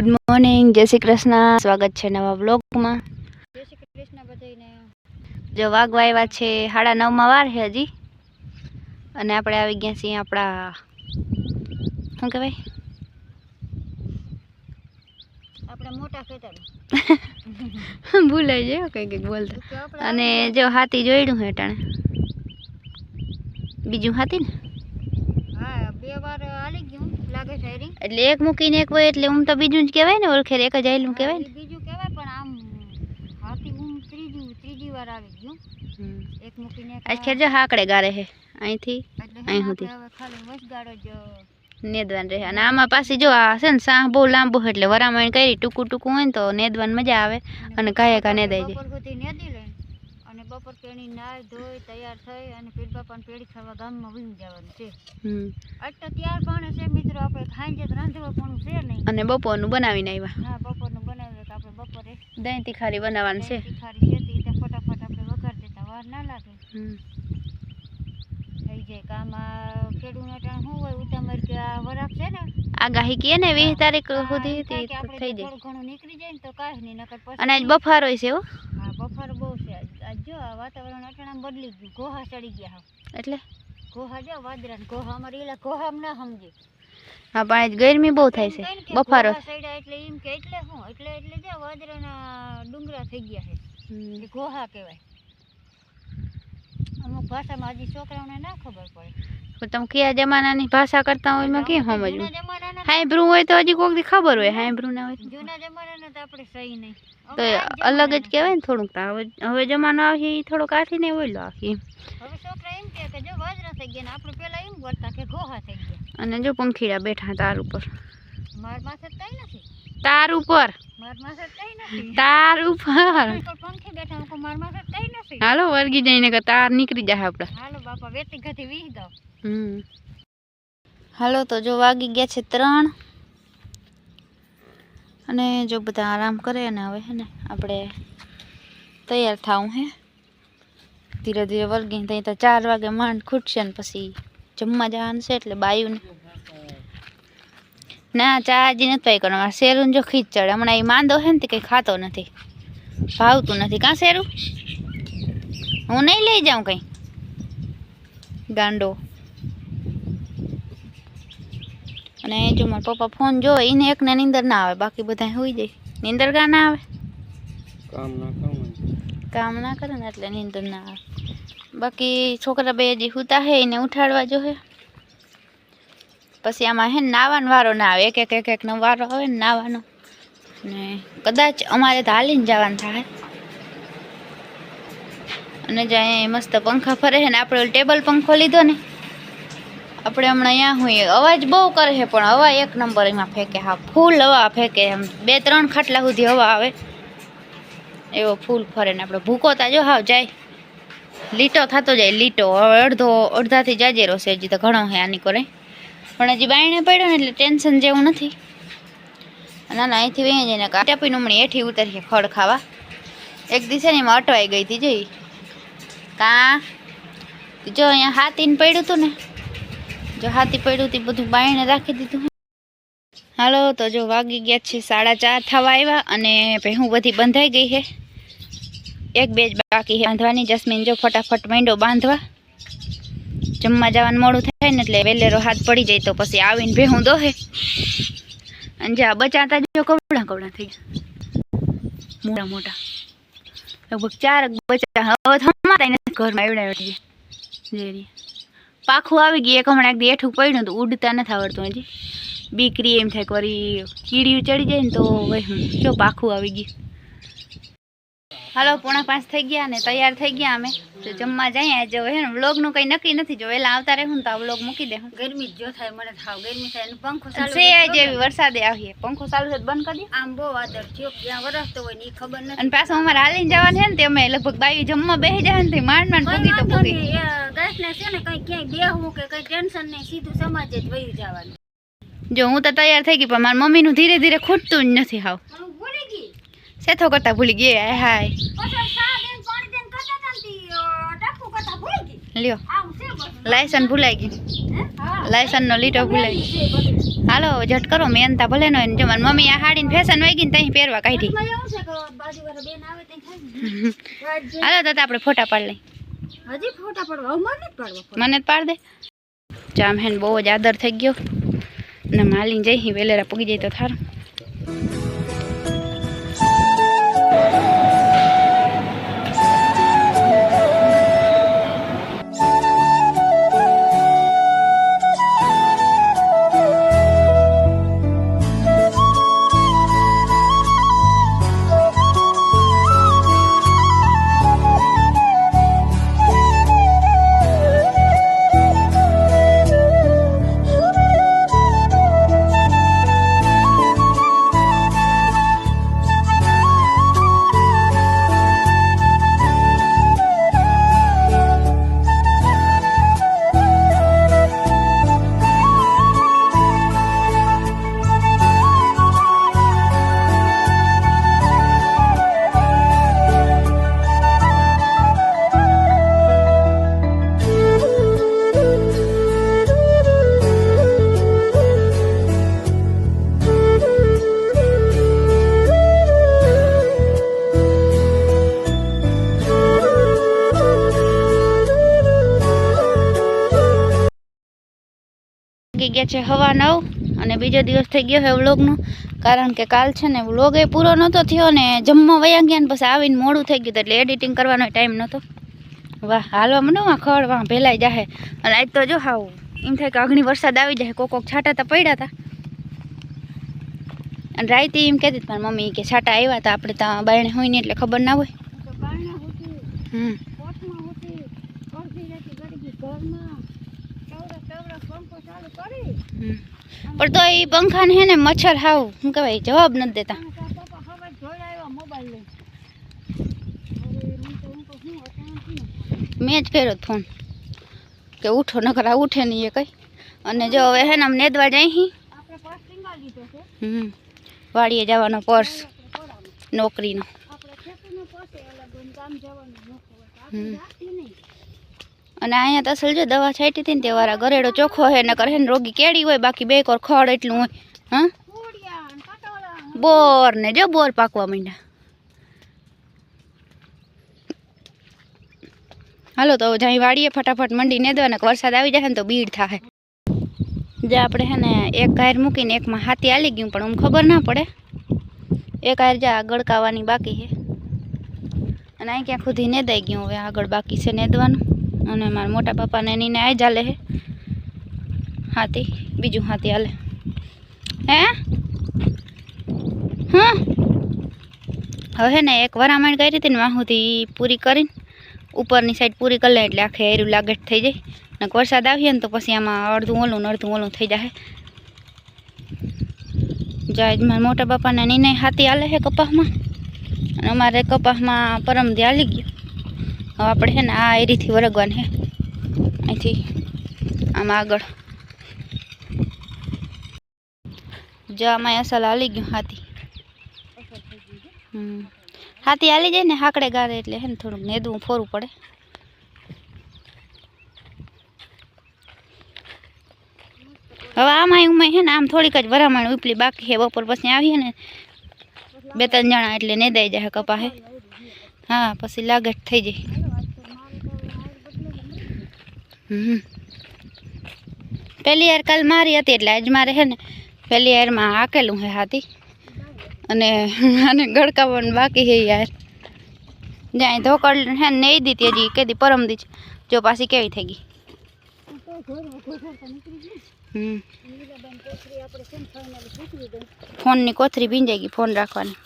Good morning જય શ્રી કૃષ્ણ. સ્વાગત છે નવા બ્લોગમાં જય શ્રી કૃષ્ણ બધાને જો વાગવા આવ્યા છે સાડા નવમાં વાર છે હજી. અને આપણે આવી ગયા છીએ આપણા શું કહેવાય? આપણે મોટા ખેતર. ભૂલાઈ જાય કંઈક કંઈક બોલતા. અને જો હાથી જોઈડું હે ટાણે બીજું હાથી ને? હા બે વાર હાલી ગયું. છે એટલે એક મૂકીને એક હોય એટલે હું તો બીજું જ કહેવાય ને ઓળખેર એક જ આયેલું કહેવાય ને. બીજું કહેવાય પણ આમ હાથી હું ત્રીજું ત્રીજી વાર આવી ગયું. એક મૂકીને આજ ખેર જો હાકડે ગારે હે અહીંથી અહીં સુધી. ખાલી વસગાડો જ નેદવાન રહે. અને આમાં પાછી જો આ છે ને સાહ બહુ લાંબો એટલે વરામણ કરી ટૂંકું ટૂંકું હોય ને તો નેદવાન મજા આવે. અને કાયા કા નેદાઈ જાય. અને બપોર પેણી નાય ધોઈ તૈયાર થઈ અને પીર બાપાને પેડી ખાવા ગામમાં વીમ જવાનું છે. એટલે ત્યાર પણ છે મિત્રો આપણે ખાઈ જાય રાંધવા પણ છે નહીં. અને બપોરનું બનાવીને આવ્યા હા બપોરનું બનાવ્યું તો આપણે બપોરે દહીં તીખારી બનાવવાનું છે. તીખારી છે તે ફટાફટ આપણે વઘાર દેતા વાર ના લાગે. હમ. થઈ જાય કામ ખેડૂત અટાણ શું હોય ઉતામર કે આ વરાપ છે ને? આગાહી કે ને વીસ તારીખ સુધી થઈ જાય. થોડું ઘણું નીકળી જાય ને તો કાંઈ નહીં નકર અને આજ બફારો છે હો. હા બફારો બહુ આજ જો આ વાતાવરણ અટાણા બદલી ગયું. ગોહા ચડી ગયા હા એટલે? ગોહા જો વાદરા ગોહા અમારે એલા ગોહા ના સમજે. હા પણ ગરમી બહુ થાય છે. બફારો. એટલે એમ કે એટલે હું એટલે એટલે જો વાદરાના ડુંગરા થઈ ગયા છે. ગોહા કહેવાય. અમુક ભાષામાં હજી છોકરાઓને ના ખબર પડે. પણ તમે કયા જમાનાની ભાષા કરતા હોય એમાં કેમ સમજવું? જમાનાના બ્રુ હોય તો હજી કોક દી ખબર હોય હાંભળવું ના હોય જૂના જમાનાના તો આપણે સહી નહીં. તો અલગ જ. કહેવાય ને થોડુંક તો. હવે જમાનો આવશે એ થોડોક આથી ને ઓઈલો આખી હવે છોકરા એમ કહે કે જો વાજરા થઈ ગયા ને આપણે પેલા એમ કરતા કે ગોહા થઈ ગયા. અને જો પંખીડા બેઠા તાર ઉપર. માર માથે કઈ નથી. તાર ઉપર. તો તાર ઉપર. હાલો વર્ગી જઈને કે તાર નીકળી જાય આપડા. હાલો બાપા વેતી ગતિ વીહ દો હમ. હાલો તો જો વાગી ગયા છે ત્રણ. અને જો બધા આરામ કરે અને હવે હે ને આપણે તૈયાર થાવું હે. ધીરે ધીરે વર્ગી ત્યાં તો ચાર વાગે માંડ ખૂટશે ને પછી જમવા જવાનું છે એટલે બાયુને ના ચા હજી નથી પાઈ મારે શેરું જો ખીચ ચડે હમણાં એ માંદો છે ને તે કંઈ ખાતો નથી. ભાવતું નથી. કાં શેરું? હું નહીં લઈ જાઉં કંઈ? ગાંડો. અને જો મારા પપ્પા ફોન જોવે એને એકને નીંદર ના આવે. બાકી બધા હોઈ જાય. નીંદર કા ના આવે? કામ ના કરું કામ ના કરે ને એટલે નીંદર ના આવે. બાકી છોકરા બે હજી હુતા હે એને ઉઠાડવા જોહે પછી આમાં હે નાવાનો વારો ના આવે. એક એક એક એક નો વારો આવે ને નાવાનો. ને કદાચ અમારે તો હાલીને જવાનું થાય. અને જ્યાં અહીંયા મસ્ત પંખા ફરે છે ને, આપણે ટેબલ પંખો લીધો ને, આપણે હમણાં અહીંયા હું અવાજ બહુ કરે છે, પણ હવા એક નંબર એમાં ફેંકે હા, ફૂલ હવા ફેંકે એમ બે, ત્રણ ખાટલા સુધી હવા આવે. એવો ફૂલ ફરે ને આપણે ભૂકોતા જો હાવ જાય. લીટો થતો જાય, લીટો. હવે અડધો, અડધાથી જાજેરો છે, હજી તો ઘણો છે આની કરે. પણ હજી બાયણે પડ્યો ને એટલે ટેન્શન જેવું નથી. ના ના અહીંથી વહી જઈને ટાપીને હમણાં એઠી ઉતરીએ ખડ ખાવા. એક દિવસે એમાં અટવાઈ ગઈ હતી, જોઈ. કા? જો અહીંયા હાથીને પડ્યું હતું ને. જો હાથી પડ્યું હતું બધું બાયણે રાખી દીધું. હાલો, તો જો વાગી ગયા છે સાડા ચાર થવા આવ્યા અને ભેહું બધી બંધાઈ ગઈ છે એક બે જ બાકી છે બાંધવાની જસ્મીન જો ફટાફટ માંડો બાંધવા. જમવા જવાનું મોડું થાય ને એટલે વેલેરો હાથ પડી જાય તો પછી આવીને ભેહું દોહે. અને જ્યાં બચાતા જો કવડા કવડા થઈ ગયા. મોટા મોટા. લગભગ ચાર બચા હવે થમાતા નથી ઘરમાં એવડા એવડી જેરી પાખું આવી ગયું, એક હમણાં એક હેઠું પડ્યું તો ઉડતા નથી આવડતું હજી. બીકરી એમ થાય કે વળી કીડીયું ચડી જાય ને તો જો પાખું આવી ગયું. હાલો પોણા પાંચ થઈ ગયા ને તૈયાર થઈ ગયા અમે. તો જમવા જઈએ. આજે હે ને વ્લોગનું કંઈ નક્કી નથી. જો વહેલા આવતા રહેવું ને તો આ વ્લોગ મૂકી દે ગરમી જ થાય મને થાવ. ગરમી થાય પંખો ચાલુ છે જેવી વરસાદે આવીએ. પંખો ચાલુ છે બંધ કરી દે. આમ બહુ વાદળ થયો ક્યાં વરસતો હોય ને એ ખબર નથી. અને પાછું અમારે હાલીને જવાનું છે ને તે અમે લગભગ બાવી જમવા બેસી જાય ને માંડ માંડ પૂગી તો પૂગી નહીં, છે ને કઈ ક્યાંય બેહવું કે કઈ ટેન્શન નહીં. સીધું સમાજ જ વયું જવાનું. જો હું તો તૈયાર થઈ ગઈ પણ મારી મમ્મીનું ધીરે ધીરે ખૂટતું જ નથી હાવ. સેથો કરતા ભૂલી ગઈ હાય હાય ને લ્યો લાયસન ભૂલાઈ ગયું? હા. લાયસનનો લીટો ભૂલાઈ ગયો. હાલો જટ કરો મહેનતા ભલે નો એને જમવાનું મમ્મી આ હાડીને ફેશન વહી ગઈ ને ત્યાં પહેરવા કાઢી ને. હાલો તો આપણે ફોટા પાડ લઈ હજી ફોટા પડવા મને જ પાડવા મને જ પાડ દે જામ હેન બહુ જ આદર થઈ ગયો ને માલીને જઈ વેલેરા પૂગી જાય તો થારું વાગી ગયા છે હવા નવ અને બીજો દિવસ થઈ ગયો છે વ્લોગનો. કારણ કે કાલ છે ને વ્લોગ એ પૂરો નહોતો થયો ને જમવા વયા ગયા ને પછી આવીને મોડું થઈ ગયું એટલે એડિટિંગ કરવાનો ટાઈમ નહોતો. વાહ હાલવા મને વાં ખડ વાં ભેલાઈ જાહે. અને આજ તો જો હાવ એમ થાય કે અગ્નિ વરસાદ આવી જાય કોક કોક છાંટા તો પડ્યા હતા અને રાઈતી એમ કહેતી હતી મારી મમ્મી કે છાંટા આવ્યા હતા આપણે ત્યાં બાયણે હોય ને એટલે ખબર ના હોય. હમ કોટમાં હોતી, અડધી રાતે ગળી ગઈ ઘરમાં. ટવરા ટવરા પંખો ચાલુ કરી હમ. પણ તો એ પંખાને હે ને મચ્છર હાવ, શું કહેવાય, જવાબ નથી દેતા. અને તારા પપ્પા ખબર જોડાયો મોબાઈલ લઈને. અરે મને તો હું તો શું અચાનક શું મેં જ કર્યો તો ફોન કે ઉઠો, નકર આ ઉઠે નહીં એ કઈ. અને જો હવે હે ને આમ નેદવા જાય હી. આપણે પાસ ટીંગા લીધો છે હમ. વાડીએ જવાનો પર્સ, નોકરીનો. આપણે અને અહીંયા તો અસલ જો દવા છાંટી હતી ને તે વારા ગરેડો ચોખ્ખો હે, નકર હે ને રોગી કેડી હોય, બાકી બે કોર ખડ એટલું હોય, હા? ફૂડિયા ને પટોળા બોર ને જો બોર પાકવા માંડ્યા. હાલો તો જાય વાડીએ ફટાફટ મંડી ને દેવાના વરસાદ આવી જાય ને તો બીડ થાય જે આપણે હે ને એક ગાયર મૂકીને એકમાં હાથી આલી ગયું, પણ આમ ખબર ના પડે. એક ગાયર જા ગળકાવાની બાકી છે. અને અહીં ક્યાં સુધી નેદાઈ ગયું, હવે આગળ બાકી છે નેદવાનું. અને મારા મોટા પપ્પાને એની આ ચાલે હે. હાથી, બીજું હાથી હાલે. હે? હવે ને એક વરામણ કરી હતી ને વાહુથી પૂરી કરીને, ઉપરની સાઈડ પૂરી કરી લે એટલે આખે એરું લાગેટ થઈ જાય. ને વરસાદ આવીએ ને તો પછી આમાં અડધું ઓલું ને અડધું ઓલું થઈ જાય જાય મારા મોટા બાપાને નીને હાથી હાલે છે કપાસમાં. અને અમારે કપાસમાં પરમદી હાલી ગયું. હવે આપણે છે ને, આ એરીથી વરગવાનું છે. અહીંથી આમ આગળ. જો આમાં અસલ હાલી ગયું, હાથી. હાથી હાલી જાય ને, હાકડે ગારે એટલે હે ને થોડુંક નેદવું, ફોરવું પડે. હવે આમાં ઉમાય છે ને, આમ થોડીક જ વરામણ ઉપલી બાકી છે. બપોર પછી આવીએ ને, બે ત્રણ જણા એટલે નેદાઈ જાય કપા હે. હા, પછી લાગત થઈ જાય. પહેલી યાર કાલ મારી હતી એટલે આજ મારે છે ને પહેલી યારમાં હાકેલું છે હાથી. અને આને ગળકાવવાનું બાકી છે યાર. જ્યાં ધોકડ હે ને નહીં દીધી હજી કેદી પરમ દી જો પાછી કેવી થઈ ગઈ. તો ઘર વખો તો નીકળી ગયું હમ. નીલાબેન કોથળી આપણે કેમ ફાઇનલી સૂકવી દઈ ફોનની કોથરી ભીંજાઈ ગઈ ફોન રાખવાની.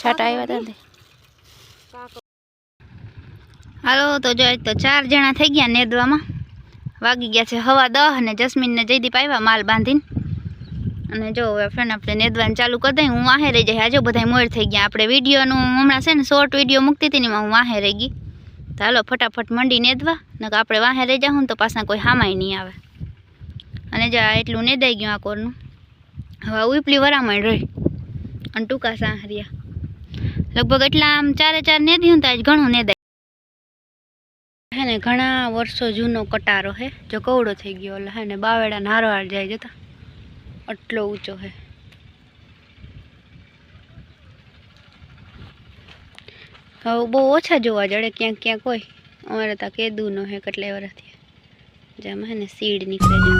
છાટા આવ્યા હતા ને. તે. કાકો હાલો, તો જો આજ તો ચાર જણા થઈ ગયા નેદવામાં. વાગી ગયા છે હવા દહ અને જસ્મીનને જયદીપ આવ્યા માલ બાંધીને. અને જો હવે ફ્રેન્ડ આપણે નેદવાનું ચાલુ કરી દઈએ, હું વાહે રહી જાય આજે બધા મોર થઈ ગયા. આપણે વિડીયોનું હમણાં છે ને શોર્ટ વીડિયો મૂકતી હતી હું વાહે રહી ગઈ. તો હાલો ફટાફટ મંડી નેદવા. નકર આપણે વાહે રહી જાઉં તો પાછા કોઈ હામાય નહીં આવે. અને જો એટલું નેદાઈ ગયું આ કોરનું. હવે ઉપલી વરામણ રહી. અને ટૂંકા સાહરિયા. લગભગ એટલા આમ ચારે ચાર નેદ્યું તો આજ ઘણું નેદાય હે ઘણા વર્ષો જૂનો કટારો હે, જો કવડો થઈ ગયો એટલે હે બાવેડા નારવાડ જાય જતા. આટલો ઊંચો છે હવે બહુ ઓછા જોવા જડે ક્યાંક ક્યાંક હોય. અમારે ત્યાં કેદુનો હે કેટલાય વર્ષથી જેમાં હે ને સીડ નીકળે છે.